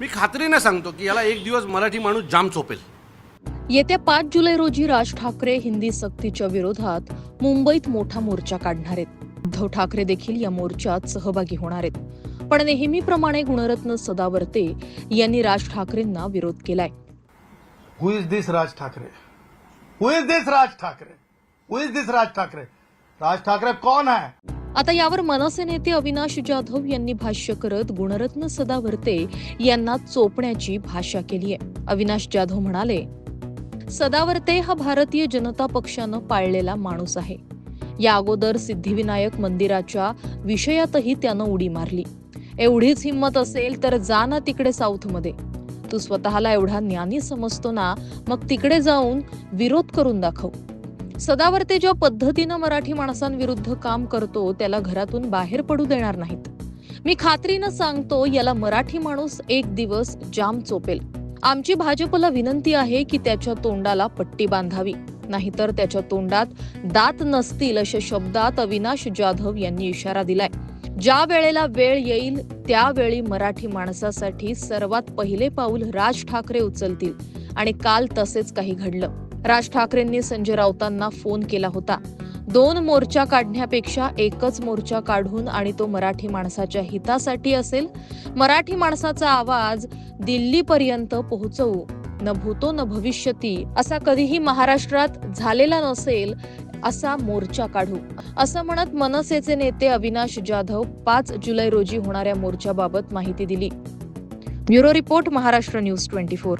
मी खात्रीने सांगतो की याला एक दिवस मराठी माणूस जाम चोपेल येत्या पाच जुलै रोजी राज ठाकरे हिंदी सक्तीच्या विरोधात मुंबईत मोठा मोर्चा काढणार आहेत. उद्धव ठाकरे देखील या मोर्चात सहभागी होणार आहेत. पण नेहमीप्रमाणे गुणरत्न सदावर्ते यांनी राज ठाकरेंना विरोध केलाय. Who is this Raj Thackeray? Who is this Raj Thackeray? Who is this Raj Thackeray? Raj Thackeray कौन है? आता यावर मनसे नेते अविनाश जाधव यांनी भाष्य करत गुणरत्न सदावर्ते यांना चोपण्याची भाषा केली आहे. अविनाश जाधव म्हणाले सदावर्ते हा भारतीय जनता पक्षानं पाळलेला माणूस आहे. या अगोदर सिद्धिविनायक मंदिराच्या विषयातही त्यानं उडी मारली. एवढीच हिंमत असेल तर जा ना तिकडे साऊथमध्ये. तू स्वतःला एवढा ज्ञानी समजतो ना मग तिकडे जाऊन विरोध करून दाखव. सदावर्ते ज्या पद्धतीनं मराठी माणसांविरुद्ध काम करतो त्याला घरातून बाहेर पडू देणार नाहीत. मी खात्रीनं सांगतो याला मराठी माणूस एक दिवस जाम चोपेल. आमची भाजपला विनंती आहे की त्याच्या तोंडाला पट्टी बांधावी. नाहीतर त्याच्या तोंडात दात नसतील अशा शब्दात अविनाश जाधव यांनी इशारा दिलाय. ज्या वेळेला वेळ येईल त्यावेळी मराठी माणसासाठी सर्वात पहिले पाऊल राज ठाकरे उचलतील. आणि काल तसेच काही घडलं. राज ठाकरेंनी संजय राऊतांना फोन केला होता. दोन मोर्चा काढण्यापेक्षा एकच मोर्चा काढून आणि तो मराठी माणसाच्या हितासाठी असेल मराठी माणसाचा आवाज दिल्लीपर्यंत पोहोचवू न भूतो न भविष्यती असा कधीही महाराष्ट्रात झालेला नसेल असा मोर्चा काढू. असं म्हणत मनसेचे नेते अविनाश जाधव पाच जुलै रोजी होणाऱ्या मोर्चाबाबत माहिती दिली. Bureau report Maharashtra news twenty four.